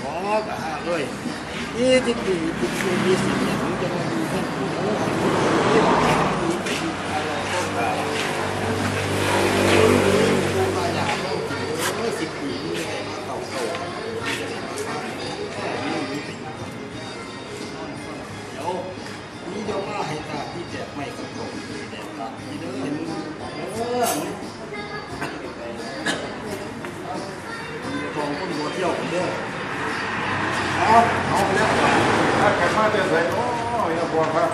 ขอกะเอ้ยนี่ที่ดีที่สุดมีสิ่งอย่างจะมาดูท่านผู้รู้ที่บอกว่าดีไปดูอะไรก็ได้ผู้มาอยากต้องถือเมื่อสิบปีนี่เลยมาเต่าโตแค่นี้มีเป็นเดี๋ยวนี่เดี๋ยวมาให้ตาที่แจกไม่กระโดดแจกตาที่เด้อเห็นเออทองต้นบัว เที่ยวกันเด้อาเอาไปแล้วถ้าใครมาจะใส่โอ้ยอย่าบอกครับ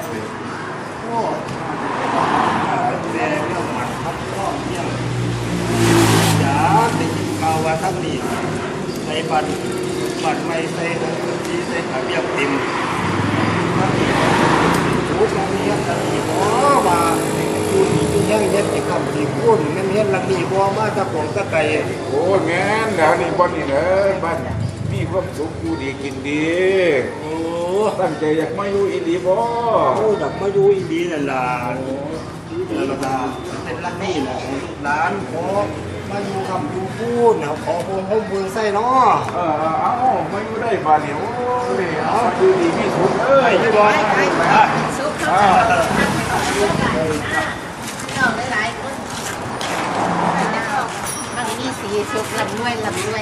โอ้แม่เรื่องหมัดครับพ่อเที่ยงอย่าได้ยินข่าวว่าทั้งนี้ใส่บัตรบัตรไม่ใส่ทั้งที่ใส่ขาเบียบเต็มทั้งนี้ถูกทั้งนี้ทั้งนี้อ๋อว่าคูณที่แห้งเฮ็ดไอ้คำที่พูดแม่นเฮ็ดลังนี้บ่มาจากของตะไก่โอ้ยแม่นเดี๋ยวนี้บ่นี่เด้อบ้าน มีความสุขอยู่ดีกินดีโอ้ตั้งใจอยากมาอยู่อีหลีบ่โอ้ดับมาอยู่อีดีนั่นล่ะนั่นล่ะเป็นลักนี่แหละของลูกหลานขอมาอยู่คำอยู่พูดนะขอพงพงเบืองไส้เนาะเออเอามาอยู่ได้บ้านนี่โอ้ยเอาอยู่ดีมีสุขเอ้ยไปที่บ้านไปไปไปซุปเขาเราหลายๆคนบางทีสีซุปลำด้วยลำด้วย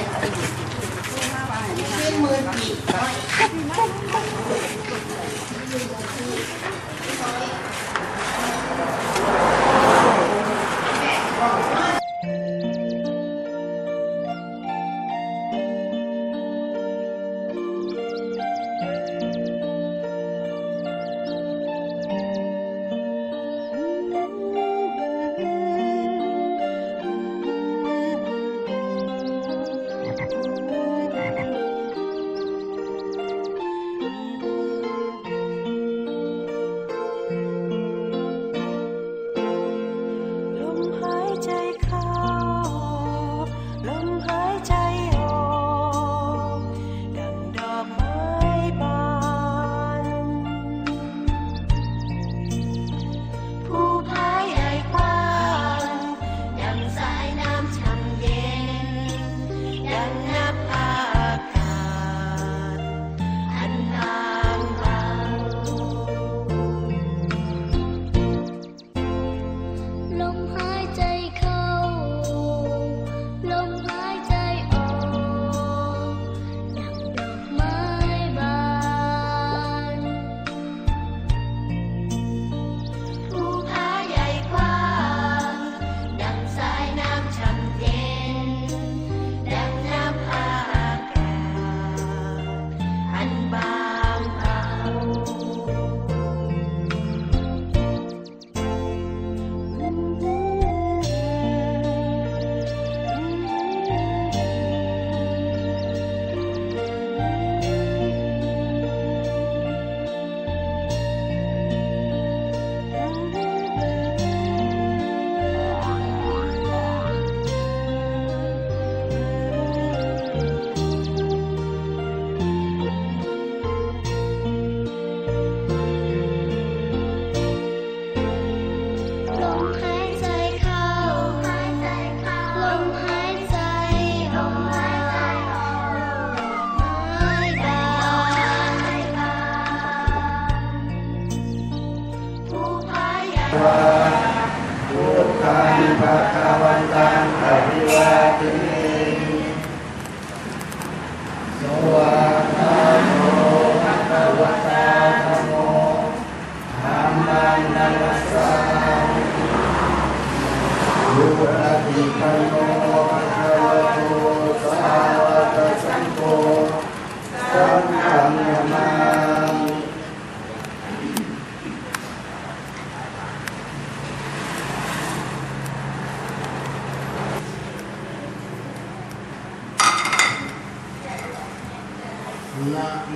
ไปอยู่ นะโม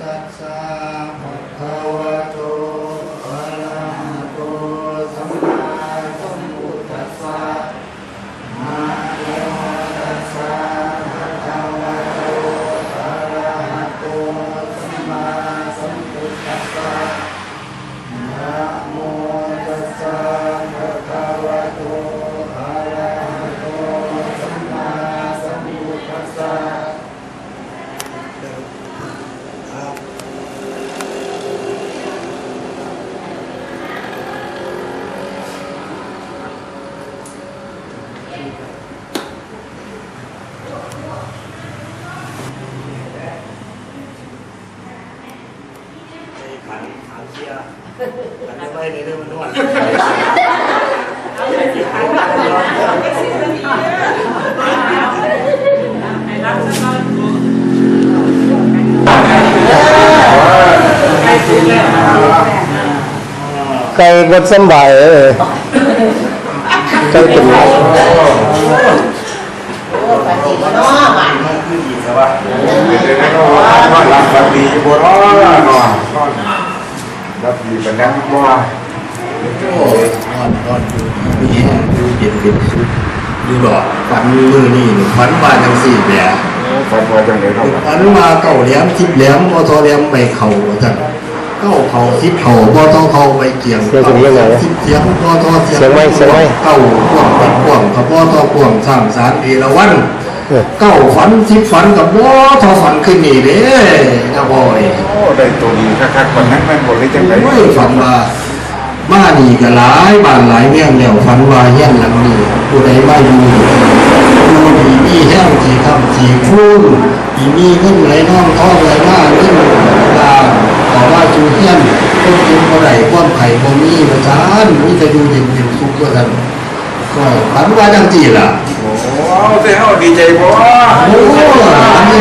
ตัสสะภะคะวะโตอะระหะโตสัมมาสัมพุทธัสสะนะโมตัสสะภะคะวะโตอะระหะโตสัมมาสัมพุทธัสสะนะโมตัสสะภะคะวะโตอะระหะโตสัมมาสัมพุทธัสสะ เกียร์อันนี้ไปในเรื่องมันนวด ไก่บดสำบายเออไก่เป็นมันคืออีกใช่ปะเดี๋ยวๆๆนอนหลับฝันดีบ่นอนนอนรับดีปานนั้นบ่โอ้ยนอนนอนอยู่มีแห้งอยู่เย็นเย็นสุดดูหรอฝันมือนี่ฝันว่าจังสี่แหลฝันว่าจังได๋เนาะฝันว่าเก่าแหลมทิพแหลมพอทอแหลมไปเข่าจัง เก้าเข่าทิพเข่าพอทอเข่าไปเกี่ยงทิพเสียงพอทอเสียงเก้าพวงปัดพวงกับพอทอพวงสร้างสารเอราวันเออเก้าฝันทิพฝันกับบ่ทอฝันขึ้นนี่เด้นะบอยโอ้ได้ตัวดีคักๆปานนั้นแม่นบ่เลยจังได๋โอ้ยฝันว่ามานี่ก็หลายบ้านหลายเมืองแล้วฝันว่าเฮียนหลังนี้ผู้ใดมาอยู่อยู่ดีมีแห้งสีคำสีฟุ้งอีมีเงินไหลน้องท้องไหลมาเงิน ลาขอว่าจูเฮียนคนกินบ่ได้ความไข่บ่มีประจานมีแต่ดูเย็นเย็นสุขก็กันก็ฝันว่าจังจีล่ะโอ้แต่เฮาดีใจบ่โอ้อันนี้